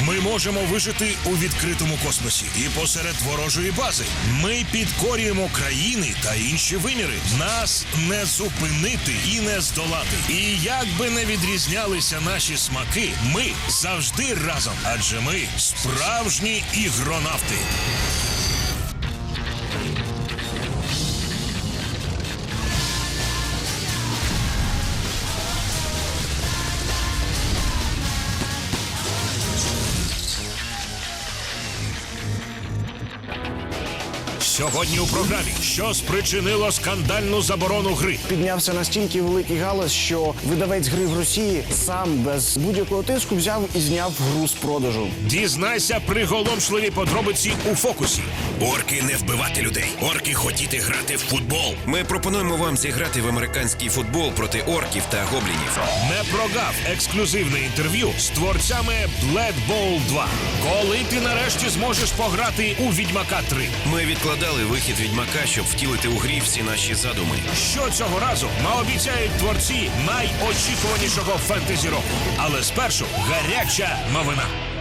Ми можемо вижити у відкритому космосі і посеред ворожої бази. Ми підкорюємо країни та інші виміри. Нас не зупинити і не здолати. І як би не відрізнялися наші смаки, ми завжди разом. Адже ми справжні ігронавти. Сьогодні у програмі, що спричинило скандальну заборону гри. Піднявся настільки великий галас, що видавець гри в Росії сам без будь-якого тиску взяв і зняв гру з продажу. Дізнайся приголомшливі подробиці у фокусі. Орки не вбивати людей. Орки хотіти грати в футбол. Ми пропонуємо вам зіграти в американський футбол проти орків та гоблінів. Не прогав ексклюзивне інтерв'ю з творцями Blood Bowl 2. Коли ти нарешті зможеш пограти у Відьмака 3? Ми відкладали вихід відьмака, щоб втілити у грі всі наші задуми. Що цього разу наобіцяють творці найочікуванішого фентезі року. Але спершу гаряча новина.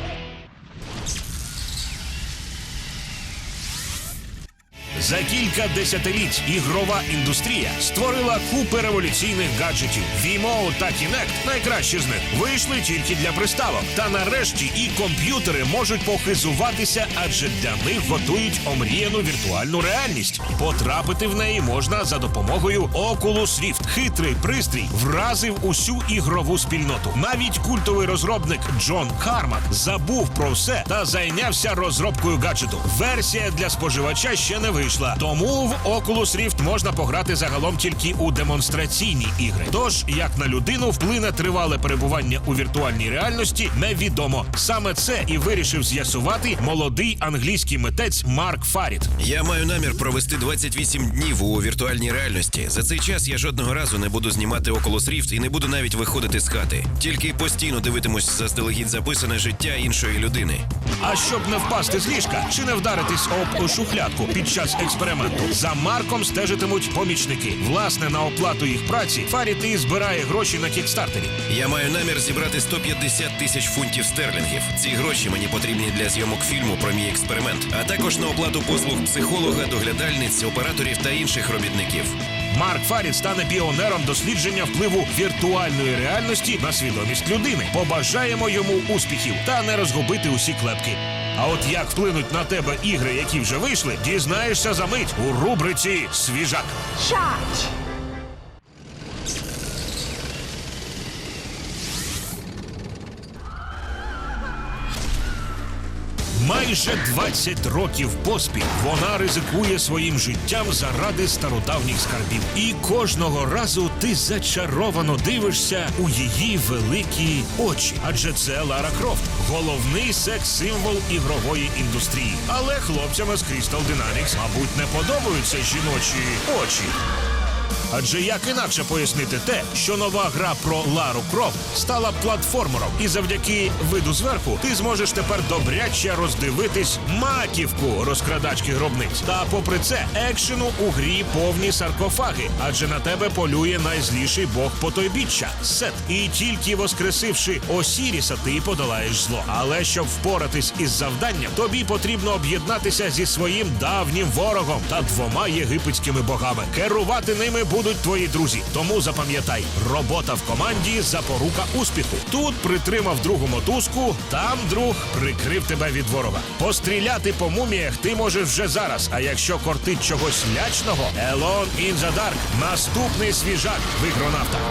За кілька десятиліть ігрова індустрія створила купи революційних гаджетів. Vimo та Kinect, найкращі з них, вийшли тільки для приставок. Та нарешті і комп'ютери можуть похизуватися, адже для них готують омріяну віртуальну реальність. Потрапити в неї можна за допомогою Oculus Rift. Хитрий пристрій вразив усю ігрову спільноту. Навіть культовий розробник Джон Кармак забув про все та зайнявся розробкою гаджету. Версія для споживача ще не вийшла, тому в Oculus Rift можна пограти загалом тільки у демонстраційні ігри. Тож, як на людину вплине тривале перебування у віртуальній реальності, невідомо. Саме це і вирішив з'ясувати молодий англійський митець Марк Фарід. Я маю намір провести 28 днів у віртуальній реальності. За цей час я жодного разу не буду знімати Oculus Rift і не буду навіть виходити з хати. Тільки постійно дивитимусь заздалегідь записане життя іншої людини. А щоб не впасти з ліжка чи не вдаритись об шухлядку під час експерименту, за Марком стежитимуть помічники. Власне, на оплату їх праці Фаріти збирає гроші на кікстартері. Я маю намір зібрати 150 тисяч фунтів стерлінгів. Ці гроші мені потрібні для зйомок фільму про мій експеримент, а також на оплату послуг психолога, доглядальниць, операторів та інших робітників. Марк Фарід стане піонером дослідження впливу віртуальної реальності на свідомість людини. Побажаємо йому успіхів та не розгубити усі клепки. А от як вплинуть на тебе ігри, які вже вийшли, дізнаєшся за мить у рубриці Свіжак. Shot. Майже 20 років поспіль вона ризикує своїм життям заради стародавніх скарбів. І кожного разу ти зачаровано дивишся у її великі очі. Адже це Лара Крофт, головний секс-символ ігрової індустрії. Але хлопцям з Crystal Dynamics, мабуть, не подобаються жіночі очі. Адже як інакше пояснити те, що нова гра про Лару Крофт стала платформером, і завдяки виду зверху ти зможеш тепер добряче роздивитись маківку розкрадачки гробниць. Та попри це, екшену у грі повні саркофаги, адже на тебе полює найзліший бог потойбіччя Сет. І тільки воскресивши Осіріса, ти подолаєш зло. Але щоб впоратись із завданням, тобі потрібно об'єднатися зі своїм давнім ворогом та двома єгипетськими богами. Керувати ними будуть твої друзі. Тому запам'ятай, робота в команді запорука успіху. Тут притримав другу мотузку, там друг прикрив тебе від ворога. Постріляти по муміях ти можеш вже зараз. А якщо кортить чогось лячного, Елон Dark – наступний свіжак в ігронавтах.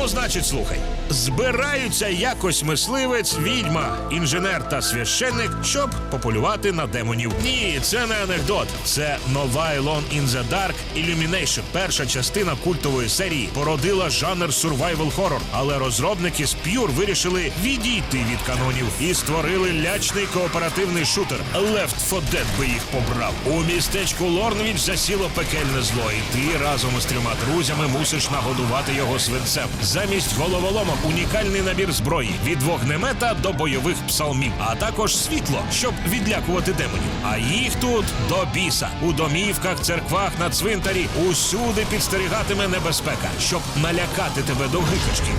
Ну, значить, слухай. Збираються якось мисливець, відьма, інженер та священник, щоб пополювати на демонів. Ні, це не анекдот. Це нова Elon in the Dark Illumination. Перша частина культової серії породила жанр survival horror, але розробники з Pure вирішили відійти від канонів і створили лячний кооперативний шутер. Left 4 Dead би їх побрав. У містечку Лорнвіч засіло пекельне зло, і ти разом із трьома друзями мусиш нагодувати його свинцем. Замість головоломок унікальний набір зброї від вогнемета до бойових псалмів, а також світло, щоб відлякувати демонів. А їх тут до біса у домівках, церквах, на цвинтарі усюди підстерігатиме небезпека, щоб налякати тебе до гикашки.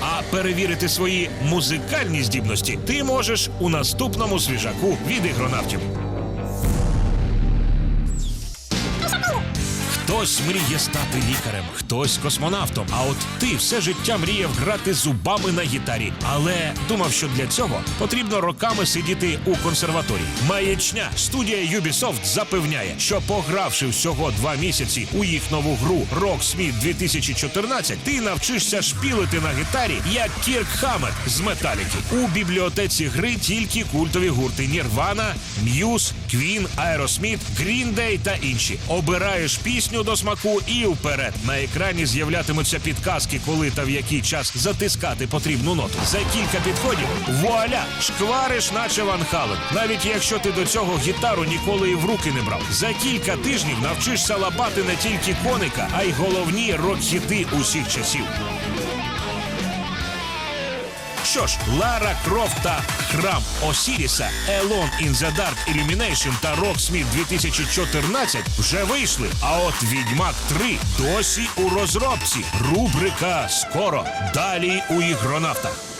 А перевірити свої музикальні здібності ти можеш у наступному свіжаку від ігронавтів. Хтось мріє стати лікарем, хтось космонавтом. А от ти все життя мріяв грати зубами на гітарі, але думав, що для цього потрібно роками сидіти у консерваторії. Маячня студія Ubisoft запевняє, що погравши всього два місяці у їх нову гру Rocksmith 2014, ти навчишся шпілити на гітарі як Кірк Хаммер з Металіки. У бібліотеці гри тільки культові гурти Muse, Queen, Aerosmith, Green Day та інші. Обираєш пісню до смаку і вперед. На екрані з'являтимуться підказки, коли та в який час затискати потрібну ноту. За кілька підходів вуаля! Шквариш, наче Ван Хален. Навіть якщо ти до цього гітару ніколи і в руки не брав. За кілька тижнів навчишся лапати не тільки коника, а й головні рок-хіти усіх часів. Що ж, Лара Крофт та Храм Осіріса, Елон in the Dark Illumination та Rocksmith 2014 вже вийшли. А от Відьмак 3 досі у розробці. Рубрика скоро. Далі у ігронавтах.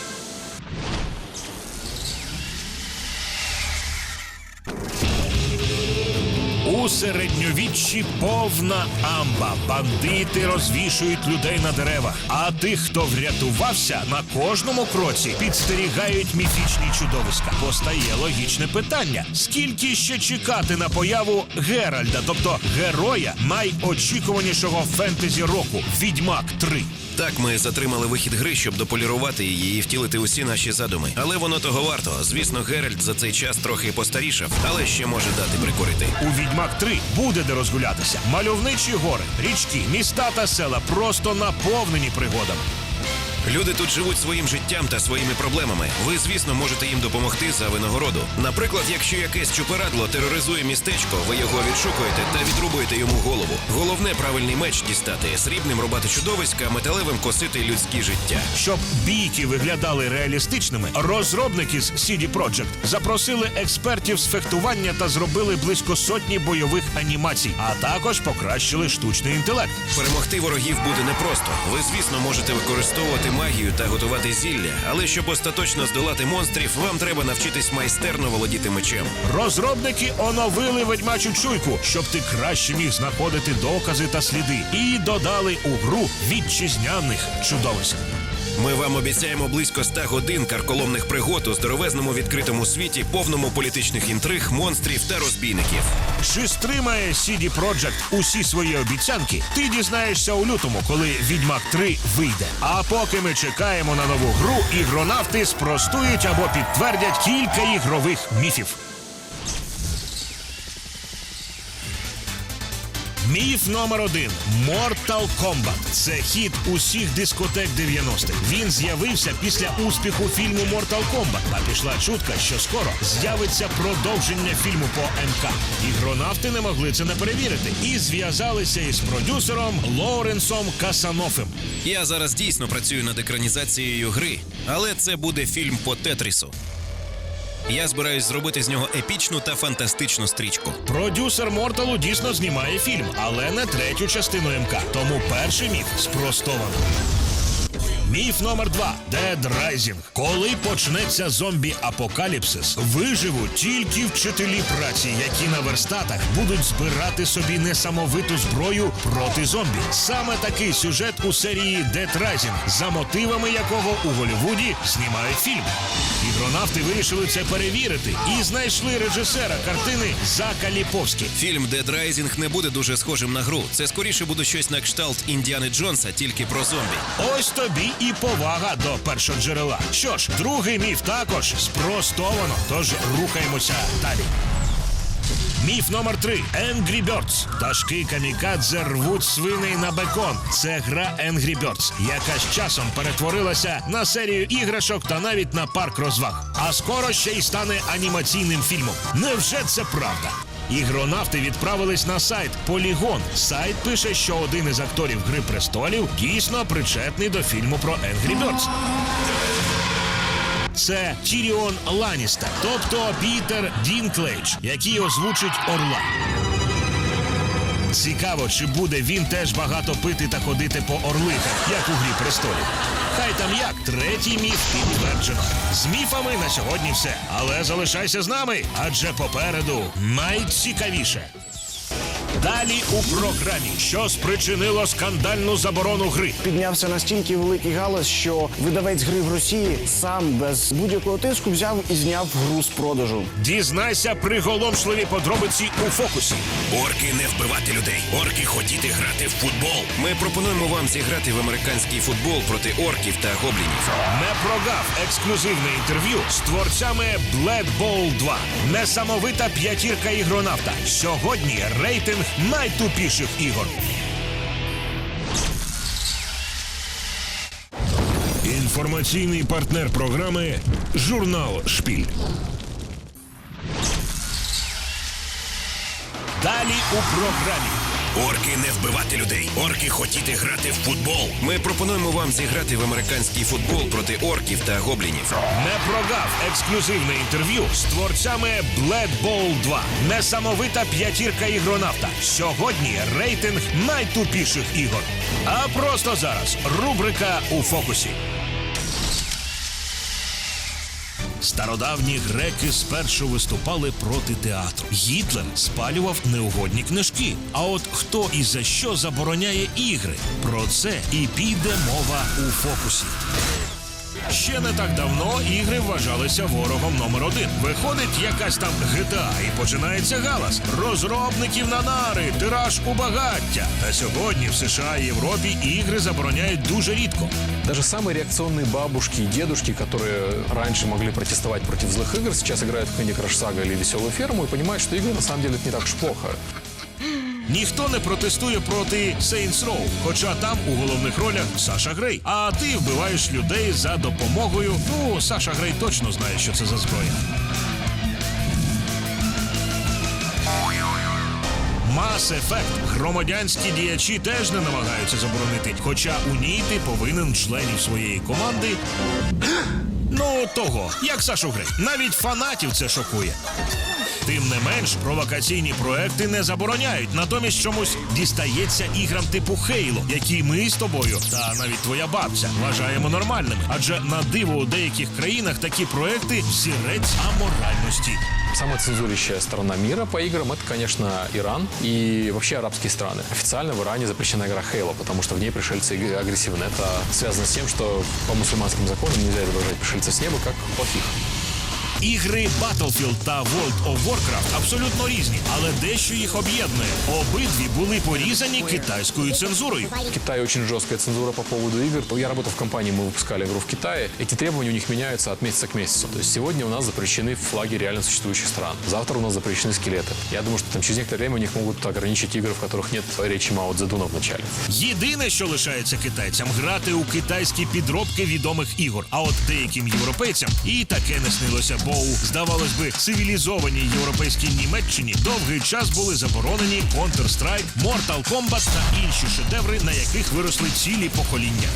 У середньовіччі повна амба. Бандити розвішують людей на деревах. А тих, хто врятувався, на кожному кроці підстерігають міфічні чудовиська. Постає логічне питання: скільки ще чекати на появу Геральда, тобто героя найочікуванішого фентезі року Відьмак 3. Так, ми затримали вихід гри, щоб дополірувати її і втілити усі наші задуми. Але воно того варто. Звісно, Геральт за цей час трохи постарішав, але ще може дати прикурити. У Відьмак 3 буде де розгулятися. Мальовничі гори, річки, міста та села просто наповнені пригодами. Люди тут живуть своїм життям та своїми проблемами. Ви, звісно, можете їм допомогти за винагороду. Наприклад, якщо якесь чупирадло тероризує містечко, ви його відшукуєте та відрубуєте йому голову. Головне правильний меч дістати, срібним рубати чудовиська, металевим косити людські життя. Щоб бійки виглядали реалістичними, розробники з CD Projekt запросили експертів з фехтування та зробили близько сотні бойових анімацій, а також покращили штучний інтелект. Перемогти ворогів буде непросто. Ви, звісно, можете використовувати магію та готувати зілля, але щоб остаточно здолати монстрів, вам треба навчитись майстерно володіти мечем. Розробники оновили ведьмачу чуйку, щоб ти краще міг знаходити докази та сліди, і додали у гру вітчизняних чудовиськ. Ми вам обіцяємо близько ста годин карколомних пригод у здоровезному відкритому світі, повному політичних інтриг, монстрів та розбійників. Чи стримає CD Projekt усі свої обіцянки? Ти дізнаєшся у лютому, коли Відьмак 3 вийде. А поки ми чекаємо на нову гру, ігронавти спростують або підтвердять кілька ігрових міфів. Міф номер один Mortal Kombat. Це хіт усіх дискотек 90-х. Він з'явився після успіху фільму Mortal Kombat. А пішла чутка, що скоро з'явиться продовження фільму по МК. Ігронавти не могли це не перевірити і зв'язалися із продюсером Лоуренсом Касанофем. Я зараз дійсно працюю над екранізацією гри, але це буде фільм по Тетрісу. Я збираюсь зробити з нього епічну та фантастичну стрічку. Продюсер Морталу дійсно знімає фільм, але не третю частину МК. Тому перший міф спростовано. Міф номер два Dead Rising. Коли почнеться зомбі-апокаліпсис, виживуть тільки вчителі праці, які на верстатах будуть збирати собі несамовиту зброю проти зомбі. Саме такий сюжет у серії Dead Rising, за мотивами якого у Голлівуді знімають фільм. Ігронавти вирішили це перевірити і знайшли режисера картини Зака Ліповські. Фільм Dead Rising не буде дуже схожим на гру. Це скоріше буде щось на кшталт Індіани Джонса, тільки про зомбі. Ось тобі і повага до першоджерела. Що ж, другий міф також спростовано. Тож рухаємося далі. Міф номер три Angry Birds. Пташки камікадзе рвуть свиней на бекон. Це гра Angry Birds, яка з часом перетворилася на серію іграшок та навіть на парк розваг. А скоро ще й стане анімаційним фільмом. Невже це правда? Ігронавти відправились на сайт Полігон. Сайт пише, що один із акторів Гри престолів дійсно причетний до фільму про Angry Birds. Це Тіріон Ланістер, тобто Пітер Дінклейдж, який озвучить Орла. Цікаво, чи буде він теж багато пити та ходити по орликах, як у грі престолів. Хай там як, третій міф підтверджено. З міфами на сьогодні все. Але залишайся з нами, адже попереду найцікавіше. Далі у програмі, що спричинило скандальну заборону гри. Піднявся настільки великий галас, що видавець гри в Росії сам без будь-якого тиску взяв і зняв гру з продажу. Дізнайся приголомшливі подробиці у фокусі. Орки не вбивати людей. Орки хотіти грати в футбол. Ми пропонуємо вам зіграти в американський футбол проти орків та гоблінів. Не прогав ексклюзивне інтерв'ю з творцями Blood Bowl 2. Несамовита п'ятірка ігронавта. Сьогодні рейтинг найтупіших ігор. Інформаційний партнер програми Журнал Шпіль. Далі у програмі. Орки не вбивати людей. Орки хотіти грати в футбол. Ми пропонуємо вам зіграти в американський футбол проти орків та гоблінів. Не прогав ексклюзивне інтерв'ю з творцями Blood Bowl 2. Несамовита п'ятірка ігронавта. Сьогодні рейтинг найтупіших ігор. А просто зараз рубрика у фокусі. Стародавні греки спершу виступали проти театру. Гітлер спалював неугодні книжки. А от хто і за що забороняє ігри? Про це і піде мова у фокусі. Ще не так давно ігри вважалися ворогом номер один. Виходить якась там GTA і починається галас. Розробників на нари, тираж у багаття. Та сьогодні в США і Європі ігри забороняють дуже рідко. Даже самые реакционные бабушки и дедушки, которые раньше могли протестовать против злых игр, сейчас играют в Candy Crush Saga или Веселую ферму и понимают, что игры на самом деле это не так уж плохо. Ніхто не протестує проти Saints Row, хоча там у головних ролях Саша Грей. А ти вбиваєш людей за допомогою. Ну, Саша Грей точно знає, що це за зброя. Mass Effect громадянські діячі теж не намагаються заборонити, хоча у ній ти повинен членів своєї команди. Ну, того, як Сашу Грей. Навіть фанатів це шокує. Тим не менш, провокаційні проекти не забороняють, натомість чомусь дістається іграм типу Хейло, які ми з тобою та навіть твоя бабця вважаємо нормальними. Адже на диво у деяких країнах такі проекти взірець аморальності. Самая цензурящая страна мира по играм это, конечно, Иран и вообще арабские страны. Официально в Иране запрещена игра Halo, потому что в ней пришельцы аг- агрессивны. Это связано с тем, что по мусульманским законам нельзя изображать пришельцев с неба как плохих. Ігри Battlefield та World of Warcraft абсолютно різні, але дещо їх об'єднує. Обидві були порізані китайською цензурою. В Китае очень жесткая цензура по поводу игр. Я работал в компании, мы выпускали игру в Китае. Эти требования у них меняются от месяца к месяцу. То есть сегодня у нас запрещены флаги реально существующих стран. Завтра у нас запрещены скелеты. Я думаю, что там через некоторое время у них могут ограничить игры, в которых нет речи Мао Цзэдуна в начале. Єдине, що лишається китайцям, грати у китайські підробки відомих ігор. А от деяким європейцям і таке не снилося, бо у здавалось би цивілізованій європейській Німеччині довгий час були заборонені Counter-Strike, Mortal Kombat та інші шедеври, на яких виросли цілі покоління.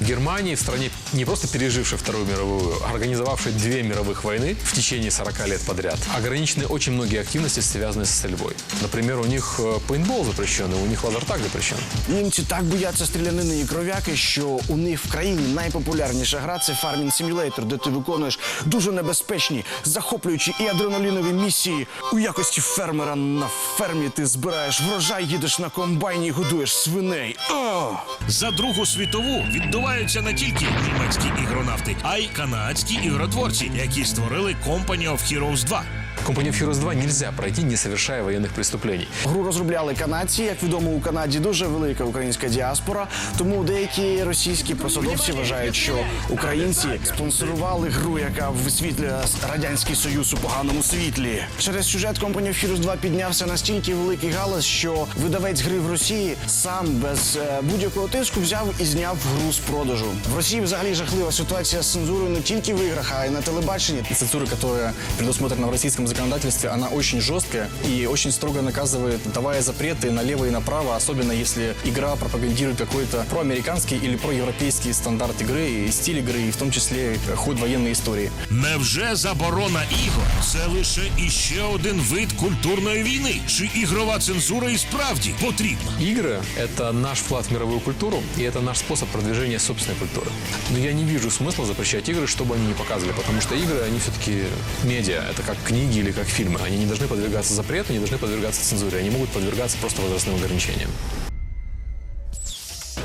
В Германии, в стране не просто пережившей Вторую мировую, а организовавшей две мировых войны в течение 40 лет подряд, ограничены очень многие активности, связанные со стрельбой. Например, у них э, пейнтбол запрещенный, у них лазертаг запрещен. Німці так бояться стрілянини і кров'яки, що у них в країні найпопулярніша гра це Farming Simulator, де ти виконуєш дуже небезпечні, захоплюючі і адреналінові місії. У якості фермера на фермі ти збираєш врожай, їдеш на комбайні і годуєш свиней. О! За Другу світову відбуваються не тільки німецькі ігронавти, а й канадські ігротворці, які створили Company of Heroes 2. Of Heroes 2 нельзя пройти, не совершая военных преступлений. Гру розробляли канадці. Як відомо, у Канаді дуже велика українська діаспора. Тому деякі російські посадовці вважають, що українці спонсорували гру, яка висвітлює радянський союз у поганому світлі. Через сюжет Company of Heroes 2 піднявся настільки великий галас, що видавець гри в Росії сам без е, будь-якого тиску взяв і зняв гру з продажу. В Росії взагалі жахлива ситуація з цензурою не тільки в іграх, а й на телебаченні. цензуры, которая предусмотрена в российском законодательстве, она очень жесткая и очень строго наказывает, давая запреты налево и направо, особенно если игра пропагандирует какой-то проамериканский или проевропейский стандарт игры и стиль игры, и в том числе э, ход военной истории. Невже заборона ігор це лише іще один вид культурної війни? Чи ігрова цензура і справді потрібна? Игры — это наш вклад в мировую культуру, и это наш способ продвижения собственной культуры. Но я не вижу смысла запрещать игры, чтобы они не показывали, потому что игры, они все-таки медиа, это как книги или как фильмы. Они не должны подвергаться запрету, не должны подвергаться цензуре, они могут подвергаться просто возрастным ограничениям.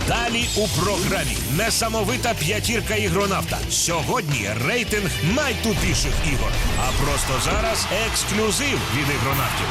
Далі у програмі несамовита п'ятірка ігронавта. Сьогодні рейтинг найтупіших ігор. А просто зараз ексклюзив від ігронавтів.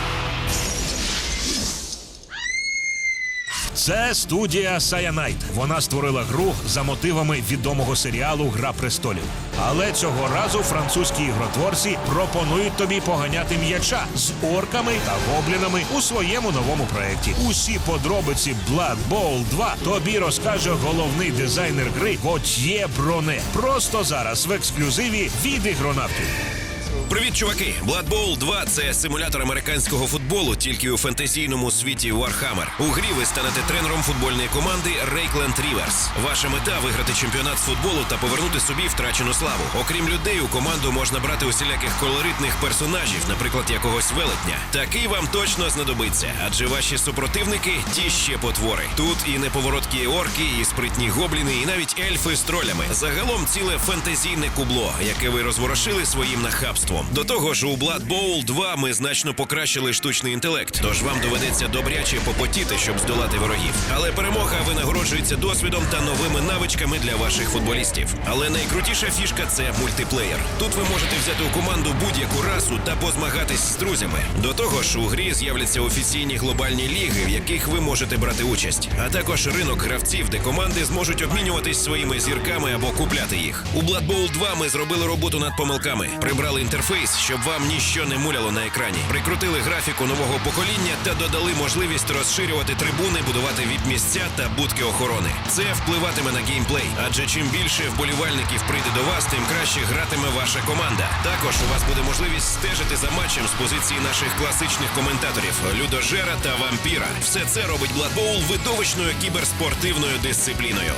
Це студія Cyanide. Вона створила гру за мотивами відомого серіалу Гра престолів. Але цього разу французькі ігротворці пропонують тобі поганяти м'яча з орками та гоблінами у своєму новому проєкті. Усі подробиці Blood Bowl 2 тобі розкаже головний дизайнер гри Готьє Броне. Просто зараз в ексклюзиві від ігронавтів. Привіт, чуваки! Blood Bowl 2 – це симулятор американського футболу, тільки у фентезійному світі Warhammer. У грі ви станете тренером футбольної команди Рейкленд Ріверс. Ваша мета виграти чемпіонат з футболу та повернути собі втрачену славу. Окрім людей, у команду можна брати усіляких колоритних персонажів, наприклад, якогось велетня. Такий вам точно знадобиться, адже ваші супротивники ті ще потвори. Тут і неповороткі орки, і спритні гобліни, і навіть ельфи з тролями. Загалом ціле фентезійне кубло, яке ви розворошили своїм нахабством. До того ж, у Blood Bowl 2 ми значно покращили штучний інтелект, тож вам доведеться добряче попотіти, щоб здолати ворогів. Але перемога винагороджується досвідом та новими навичками для ваших футболістів. Але найкрутіша фішка це мультиплеєр. Тут ви можете взяти у команду будь-яку расу та позмагатись з друзями. До того ж, у грі з'являться офіційні глобальні ліги, в яких ви можете брати участь, а також ринок гравців, де команди зможуть обмінюватись своїми зірками або купляти їх. У Blood Bowl 2 ми зробили роботу над помилками, прибрали інтерфейс, щоб вам ніщо не муляло на екрані. Прикрутили графіку нового покоління та додали можливість розширювати трибуни, будувати віп-місця та будки охорони. Це впливатиме на геймплей, адже чим більше вболівальників прийде до вас, тим краще гратиме ваша команда. Також у вас буде можливість стежити за матчем з позиції наших класичних коментаторів Людожера та Вампіра. Все це робить Bowl видовищною кіберспортивною дисципліною.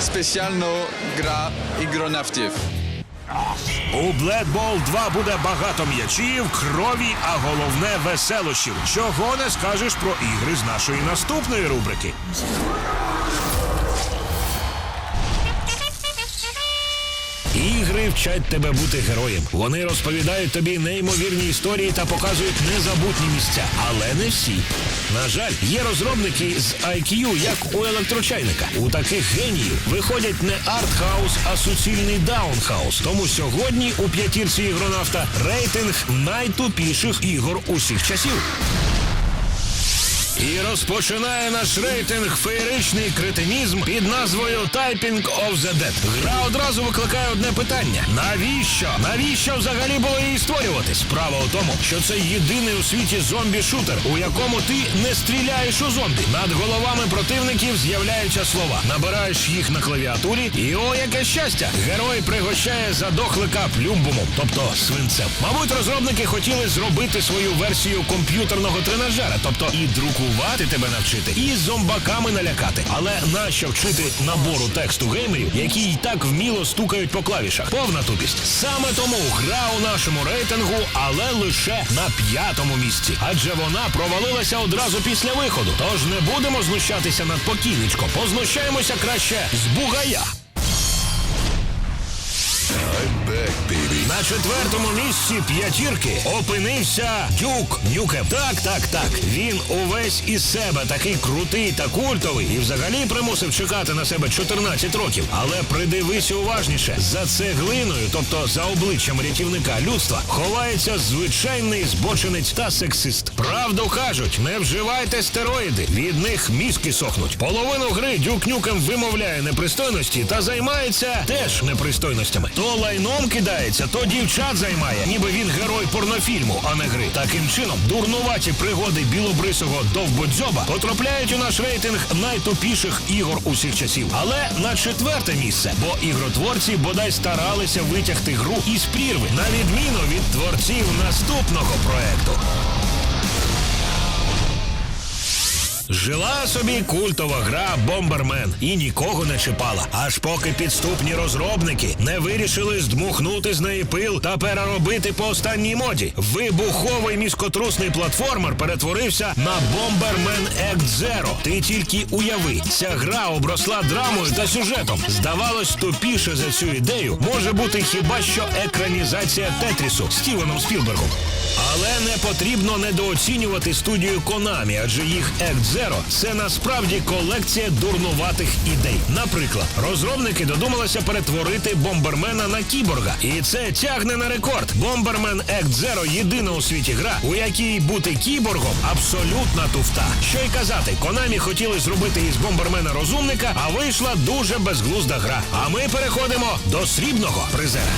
Specjalno gra ігронавтів. У Бледбол 2 буде багато м'ячів, крові, а головне веселощів. Чого не скажеш про ігри з нашої наступної рубрики. Вчать тебе бути героєм. Вони розповідають тобі неймовірні історії та показують незабутні місця, але не всі. На жаль, є розробники з IQ, як у електрочайника. У таких геніїв виходять не артхаус, а суцільний даунхаус. Тому сьогодні у п'ятірці ігронавта рейтинг найтупіших ігор усіх часів. І розпочинає наш рейтинг феєричний кретинізм під назвою Typing of the Dead. Гра одразу викликає одне питання: навіщо? Навіщо взагалі було її створювати? Справа у тому, що це єдиний у світі зомбі-шутер, у якому ти не стріляєш у зомбі. Над головами противників з'являються слова. Набираєш їх на клавіатурі, і о, яке щастя! Герой пригощає задохлика плюмбумом, тобто свинцем. Мабуть, розробники хотіли зробити свою версію комп'ютерного тренажера, тобто і друкувати тебе навчити, і зомбаками налякати. Але нащо вчити набору тексту геймерів, які й так вміло стукають по клавішах? Повна тупість. Саме тому гра у нашому рейтингу, але лише на п'ятому місці. Адже вона провалилася одразу після виходу. Тож не будемо знущатися над покійничко, познущаємося краще з бугая. На четвертому місці п'ятірки опинився Дюк Нюкем. Так, так, так. Він увесь із себе такий крутий та культовий і взагалі примусив чекати на себе 14 років. Але придивися уважніше за цеглиною, тобто за обличчям рятівника людства, ховається звичайний збочинець та сексист. Правду кажуть, не вживайте стероїди, від них мізки сохнуть. Половину гри Дюк Нюкем вимовляє непристойності та займається теж непристойностями. То лайном кидається, то дівчат займає, ніби він герой порнофільму, а не гри. Таким чином, дурнуваті пригоди білобрисого довбодзьоба потрапляють у наш рейтинг найтупіших ігор усіх часів. Але на четверте місце, бо ігротворці бодай старалися витягти гру із прірви, на відміну від творців наступного проекту. Жила собі культова гра Бомбермен і нікого не чіпала, аж поки підступні розробники не вирішили здмухнути з неї пил та переробити по останній моді. Вибуховий міскотрусний платформер перетворився на Бомбермен Act Zero. Ти тільки уяви, ця гра обросла драмою та сюжетом. Здавалось, тупіше за цю ідею може бути хіба що екранізація Тетрісу Стівеном Спілбергом. Але не потрібно недооцінювати студію Konami, адже їх Act Zero – це насправді колекція дурнуватих ідей. Наприклад, розробники додумалися перетворити бомбермена на кіборга, і це тягне на рекорд. Бомбермен Act Zero – єдина у світі гра, у якій бути кіборгом абсолютна туфта. Що й казати, Konami хотіли зробити із бомбермена розумника, а вийшла дуже безглузда гра. А ми переходимо до срібного призера.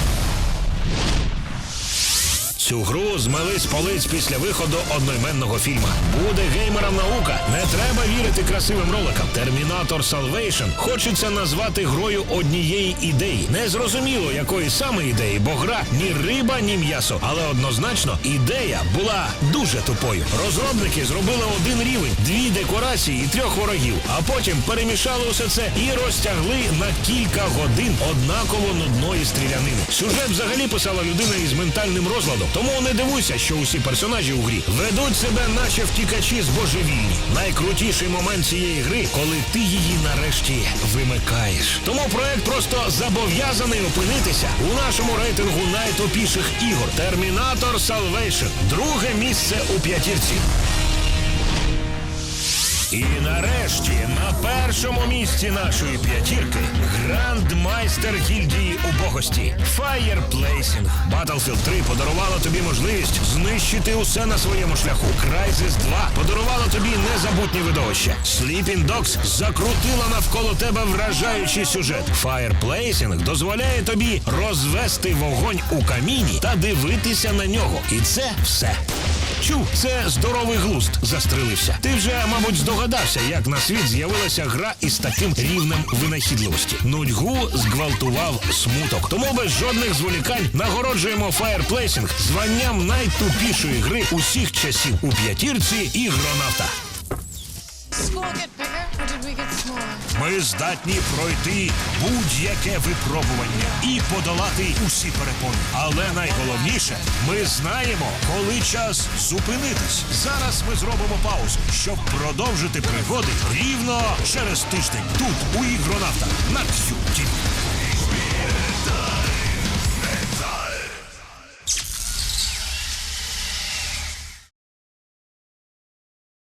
Цю гру змели з полиць після виходу одноіменного фільма. Буде геймерам наука. Не треба вірити красивим роликам. Термінатор Salvation хочеться назвати грою однієї ідеї. Не зрозуміло, якої саме ідеї, бо гра ні риба, ні м'ясо. Але однозначно ідея була дуже тупою. Розробники зробили один рівень, дві декорації і трьох ворогів, а потім перемішали усе це і розтягли на кілька годин однаково нудної стрілянини. Сюжет взагалі писала людина із ментальним розладом. Тому не дивуйся, що усі персонажі у грі ведуть себе, наче втікачі з божевільні. Найкрутіший момент цієї гри, коли ти її нарешті вимикаєш. Тому проект просто зобов'язаний опинитися у нашому рейтингу найтопіших ігор. Термінатор Salvation. Друге місце у п'ятірці. І нарешті на першому місці нашої п'ятірки грандмайстер гільдії убогості Fireplacing. Battlefield 3 подарувала тобі можливість знищити усе на своєму шляху. Crysis 2 подарувала тобі незабутні видовища. Sleeping Dogs закрутила навколо тебе вражаючий сюжет. Fireplacing дозволяє тобі розвести вогонь у каміні та дивитися на нього. І це все. Чу, це здоровий глузд застрелився. Ти вже, мабуть, здогадався, як на світ з'явилася гра із таким рівнем винахідливості. Нудьгу зґвалтував смуток. Тому без жодних зволікань нагороджуємо фаєрплейсинг званням найтупішої гри усіх часів у п'ятірці ігронавта. Ми здатні пройти будь-яке випробування і подолати усі перепони. Але найголовніше, ми знаємо, коли час зупинитись. Зараз ми зробимо паузу, щоб продовжити пригоди рівно через тиждень тут у ігронавтах на